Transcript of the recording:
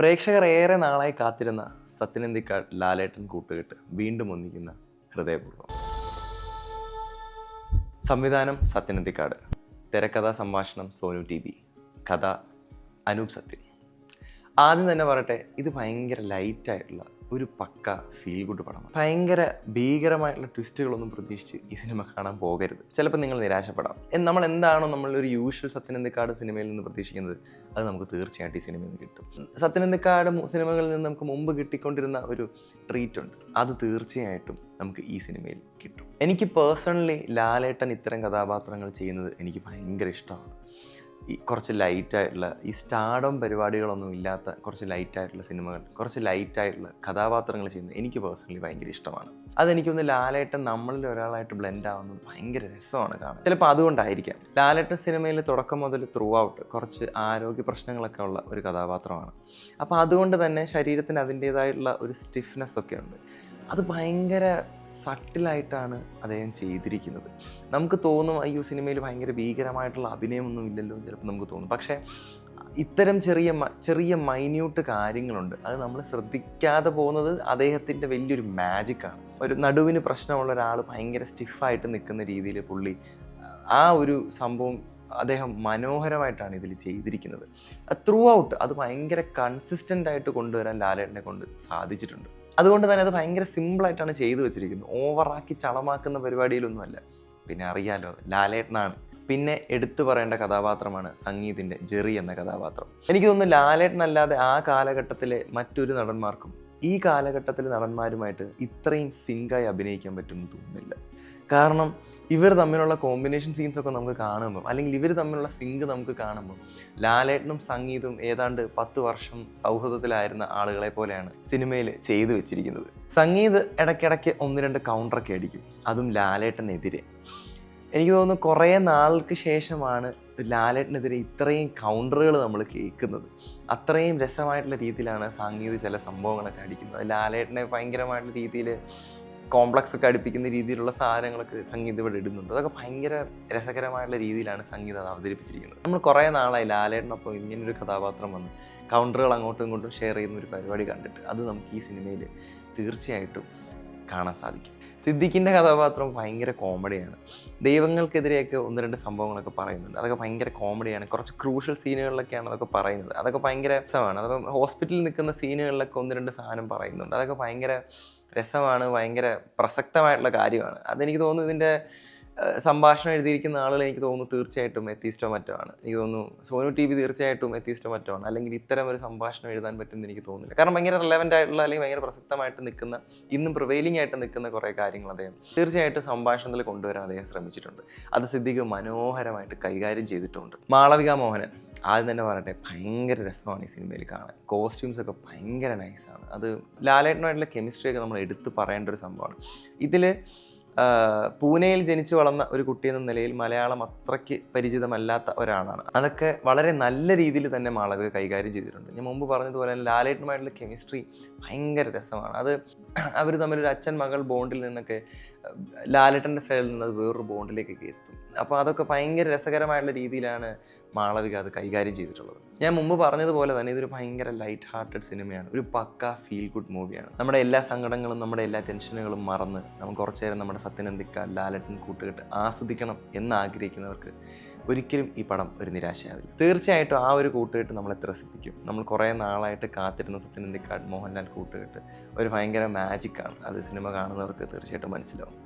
പ്രേക്ഷകർ ഏറെ നാളായി കാത്തിരുന്ന സത്യനന്ദിക്കാട് ലാലേട്ടൻ കൂട്ടുകെട്ട് വീണ്ടും ഒന്നിക്കുന്ന ഹൃദയപൂർവം. സംവിധാനം സത്യനന്ദിക്കാട്. തിരക്കഥാ സംഭാഷണം സോനു ടി വി. കഥ അനൂപ് സത്യൻ. ആദ്യം തന്നെ പറയട്ടെ ഇത് ഭയങ്കര ലൈറ്റായിട്ടുള്ള ഒരു പക്ക ഫീൽ ഗുഡ് പടമാണ്. ഭയങ്കര ഭീകരമായിട്ടുള്ള ട്വിസ്റ്റുകളൊന്നും പ്രതീക്ഷിച്ച് ഈ സിനിമ കാണാൻ പോകരുത്. ചിലപ്പോൾ നിങ്ങൾ നിരാശപ്പെടാം. നമ്മൾ എന്താണോ നമ്മൾ ഒരു യൂഷ്വൽ സത്യനന്ദിക്കാട് സിനിമയിൽ നിന്ന് പ്രതീക്ഷിക്കുന്നത് അത് നമുക്ക് തീർച്ചയായിട്ടും ഈ സിനിമയിൽ നിന്ന് കിട്ടും. സത്യനന്ദിക്കാട് സിനിമകളിൽ നിന്ന് നമുക്ക് മുമ്പ് കിട്ടിക്കൊണ്ടിരുന്ന ഒരു ട്രീറ്റ് ഉണ്ട്. അത് തീർച്ചയായിട്ടും നമുക്ക് ഈ സിനിമയിൽ കിട്ടും. എനിക്ക് പേഴ്സണലി ലാലേട്ടൻ ഇത്തരം കഥാപാത്രങ്ങൾ ചെയ്യുന്നത് എനിക്ക് ഭയങ്കര ഇഷ്ടമാണ്. ഈ കുറച്ച് ലൈറ്റായിട്ടുള്ള ഈ സ്റ്റാർഡം പരിപാടികളൊന്നും ഇല്ലാത്ത കുറച്ച് ലൈറ്റായിട്ടുള്ള സിനിമകൾ കുറച്ച് ലൈറ്റായിട്ടുള്ള കഥാപാത്രങ്ങൾ ചെയ്യുന്നത് എനിക്ക് പേഴ്സണലി ഭയങ്കര ഇഷ്ടമാണ്. അതെനിക്കൊന്ന് ലാലേട്ടൻ നമ്മളിൽ ഒരാളായിട്ട് ബ്ലെൻഡ് ആവുന്നത് ഭയങ്കര രസമാണ് കാണാൻ. ചിലപ്പോൾ അതുകൊണ്ടായിരിക്കാം. ലാലേട്ടൻ സിനിമയിൽ തുടക്കം മുതൽ ത്രൂ ഔട്ട് കുറച്ച് ആരോഗ്യ പ്രശ്നങ്ങളൊക്കെ ഉള്ള ഒരു കഥാപാത്രമാണ്. അപ്പോൾ അതുകൊണ്ട് തന്നെ ശരീരത്തിന് അതിന്റേതായിട്ടുള്ള ഒരു സ്റ്റിഫ്നെസ് ഒക്കെ ഉണ്ട്. അത് ഭയങ്കര സട്ടിലായിട്ടാണ് അദ്ദേഹം ചെയ്തിരിക്കുന്നത്. നമുക്ക് തോന്നും അയ്യോ സിനിമയിൽ ഭയങ്കര ഭീകരമായിട്ടുള്ള അഭിനയമൊന്നും ഇല്ലല്ലോ ചിലപ്പോൾ നമുക്ക് തോന്നും. പക്ഷേ ഇത്തരം ചെറിയ ചെറിയ മൈന്യൂട്ട് കാര്യങ്ങളുണ്ട്. അത് നമ്മൾ ശ്രദ്ധിക്കാതെ പോകുന്നത് അദ്ദേഹത്തിന്റെ വലിയൊരു മാജിക്കാണ്. ഒരു നടുവിന് പ്രശ്നമുള്ള ഒരാൾ ഭയങ്കര സ്റ്റിഫായിട്ട് നിൽക്കുന്ന രീതിയിൽ പുള്ളി ആ ഒരു സംഭവം അദ്ദേഹം മനോഹരമായിട്ടാണ് ഇതിൽ ചെയ്തിരിക്കുന്നത്. ത്രൂ ഔട്ട് അത് ഭയങ്കര കൺസിസ്റ്റന്റ് ആയിട്ട് കൊണ്ടുവരാൻ ലാലേട്ടനെ കൊണ്ട് സാധിച്ചിട്ടുണ്ട്. അതുകൊണ്ട് തന്നെ അത് ഭയങ്കര സിമ്പിളായിട്ടാണ് ചെയ്തു വെച്ചിരിക്കുന്നത്. ഓവറാക്കി ചളമാക്കുന്ന പരിപാടിയിലൊന്നുമല്ല. പിന്നെ അറിയാലോ ലാലേട്ടനാണ്. പിന്നെ എടുത്തു പറയേണ്ട കഥാപാത്രമാണ് സംഗീതിന്റെ ജെറി എന്ന കഥാപാത്രം. എനിക്ക് തോന്നുന്നു ലാലേട്ടനല്ലാതെ ആ കാലഘട്ടത്തിലെ മറ്റൊരു നടന്മാർക്കും ഈ കാലഘട്ടത്തിലെ നടന്മാരുമായിട്ട് ഇത്രയും സിങ്കായി അഭിനയിക്കാൻ പറ്റുമെന്ന് തോന്നുന്നില്ല. കാരണം ഇവർ തമ്മിലുള്ള കോമ്പിനേഷൻ സീൻസ് ഒക്കെ നമുക്ക് കാണുമ്പോൾ അല്ലെങ്കിൽ ഇവർ തമ്മിലുള്ള സിങ്ക് നമുക്ക് കാണുമ്പോൾ ലാലേട്ടനും സംഗീതും ഏതാണ്ട് പത്ത് വർഷം സൗഹൃദത്തിലായിരുന്ന ആളുകളെ പോലെയാണ് സിനിമയിൽ ചെയ്തു വെച്ചിരിക്കുന്നത്. സംഗീത് ഇടയ്ക്കിടയ്ക്ക് ഒന്ന് രണ്ട് കൗണ്ടറൊക്കെ അടിക്കും. അതും ലാലേട്ടനെതിരെ. എനിക്ക് തോന്നുന്നു കുറേ നാൾക്ക് ശേഷമാണ് ലാലേട്ടനെതിരെ ഇത്രയും കൗണ്ടറുകൾ നമ്മൾ കേൾക്കുന്നത്. അത്രയും രസമായിട്ടുള്ള രീതിയിലാണ് സംഗീത ചില സംഭവങ്ങളൊക്കെ അടിക്കുന്നത്. ലാലേട്ടനെ ഭയങ്കരമായിട്ടുള്ള രീതിയിൽ കോംപ്ലക്സ് ഒക്കെ അടുപ്പിക്കുന്ന രീതിയിലുള്ള സാധനങ്ങളൊക്കെ സംഗീതം ഇവിടെ ഇടുന്നുണ്ട്. അതൊക്കെ ഭയങ്കര രസകരമായിട്ടുള്ള രീതിയിലാണ് സംഗീതം അത് അവതരിപ്പിച്ചിരിക്കുന്നത്. നമ്മൾ കുറേ നാളായി ലാലേട്ടനൊപ്പം ഇങ്ങനൊരു കഥാപാത്രം വന്ന് കൗണ്ടറുകൾ അങ്ങോട്ടും ഇങ്ങോട്ടും ഷെയർ ചെയ്യുന്ന ഒരു പരിപാടി കണ്ടിട്ട് അത് നമുക്ക് ഈ സിനിമയിൽ തീർച്ചയായിട്ടും കാണാൻ സാധിക്കും. സിദ്ദിഖിന്റെ കഥാപാത്രം ഭയങ്കര കോമഡിയാണ് ദൈവങ്ങൾക്കെതിരെയൊക്കെ ഒന്ന് രണ്ട് സംഭവങ്ങളൊക്കെ പറയുന്നുണ്ട്. അതൊക്കെ ഭയങ്കര കോമഡിയാണ് കുറച്ച് ക്രൂഷ്യൽ സീനുകളിലൊക്കെയാണ് അതൊക്കെ പറയുന്നത്. അതൊക്കെ ഭയങ്കര രസമാണ്. അതൊക്കെ ഹോസ്പിറ്റലിൽ നിൽക്കുന്ന സീനുകളിലൊക്കെ ഒന്ന് രണ്ട് സാധനം പറയുന്നുണ്ട്. അതൊക്കെ ഭയങ്കര രസമാണ് ഭയങ്കര പ്രസക്തമായിട്ടുള്ള കാര്യമാണ്. അതെനിക്ക് തോന്നുന്നു ഇതിന്റെ സംഭാഷണം എഴുതിയിരിക്കുന്ന ആളുകൾ എനിക്ക് തോന്നുന്നു തീർച്ചയായിട്ടും എത്തിസ്റ്റോ മറ്റോ ആണ്. എനിക്ക് തോന്നുന്നു സോനു ടി വി തീർച്ചയായിട്ടും എത്തിസ്റ്റോ മറ്റോ ആണ്. അല്ലെങ്കിൽ ഇത്തരം ഒരു സംഭാഷണം എഴുതാൻ പറ്റുമെന്ന് എനിക്ക് തോന്നുന്നില്ല. കാരണം ഭയങ്കര റിലവന്റ് ആയിട്ടുള്ള അല്ലെങ്കിൽ ഭയങ്കര പ്രസക്തമായിട്ട് നിൽക്കുന്ന ഇന്നും പ്രിവെയിലിംഗ് ആയിട്ട് നിൽക്കുന്ന കുറേ കാര്യങ്ങൾ അദ്ദേഹം തീർച്ചയായിട്ടും സംഭാഷണത്തിൽ കൊണ്ടുവരാൻ അദ്ദേഹം ശ്രമിച്ചിട്ടുണ്ട്. അത് സിദ്ദിഖ് മനോഹരമായിട്ട് കൈകാര്യം ചെയ്തിട്ടുണ്ട്. മാളവിക മോഹനൻ ആദ്യം തന്നെ പറയട്ടെ ഭയങ്കര രസമാണ് ഈ സിനിമയിൽ കാണാൻ. കോസ്റ്റ്യൂംസ് ഒക്കെ ഭയങ്കര നൈസാണ് അത് ലാലേട്ടനായിട്ടുള്ള കെമിസ്ട്രി ഒക്കെ നമ്മൾ എടുത്ത് പറയേണ്ട ഒരു സംഭവമാണ്. ഇതിൽ പൂനെയിൽ ജനിച്ചു വളർന്ന ഒരു കുട്ടി എന്ന നിലയിൽ മലയാളം അത്രയ്ക്ക് പരിചിതമല്ലാത്ത ഒരാളാണ്. അതൊക്കെ വളരെ നല്ല രീതിയിൽ തന്നെ മാളവിക കൈകാര്യം ചെയ്തിട്ടുണ്ട്. ഞാൻ മുമ്പ് പറഞ്ഞതുപോലെ ലാലേട്ടനുമായിട്ടുള്ള കെമിസ്ട്രി ഭയങ്കര രസമാണ്. അത് അവർ തമ്മിലൊരു അച്ഛൻ മകൾ ബോണ്ടിൽ നിന്നൊക്കെ ലാലേട്ടന്റെ സ്റ്റൈലിൽ നിന്ന് അത് വേറൊരു ബോണ്ടിലേക്കൊക്കെ എത്തും. അപ്പോൾ അതൊക്കെ ഭയങ്കര രസകരമായിട്ടുള്ള രീതിയിലാണ് മാളവിക അത് കൈകാര്യം ചെയ്തിട്ടുള്ളത്. ഞാൻ മുമ്പ് പറഞ്ഞതുപോലെ തന്നെ ഇതൊരു ഭയങ്കര ലൈറ്റ് ഹാർട്ടഡ് സിനിമയാണ് ഒരു പക്ക ഫീൽ ഗുഡ് മൂവിയാണ് നമ്മുടെ എല്ലാ സങ്കടങ്ങളും നമ്മുടെ എല്ലാ ടെൻഷനുകളും മറന്ന് നമുക്ക് കുറച്ചു നേരം നമ്മുടെ സത്യനന്ദിക്ക ലാലട്ടൻ കൂട്ടുകെട്ട് ആസ്വദിക്കണം എന്ന് ആഗ്രഹിക്കുന്നവർക്ക് ഒരിക്കലും ഈ പടം ഒരു നിരാശയാവില്ല. തീർച്ചയായിട്ടും ആ ഒരു കൂട്ടുകെട്ട് നമ്മളെ ത്രസിപ്പിക്കും നമ്മൾ കുറേ നാളായിട്ട് കാത്തിരുന്ന സത്യനന്ദിക്കാട് മോഹൻലാൽ കൂട്ടുകെട്ട് ഒരു ഭയങ്കര മാജിക്കാണ് അത് സിനിമ കാണുന്നവർക്ക് തീർച്ചയായിട്ടും മനസ്സിലാവും.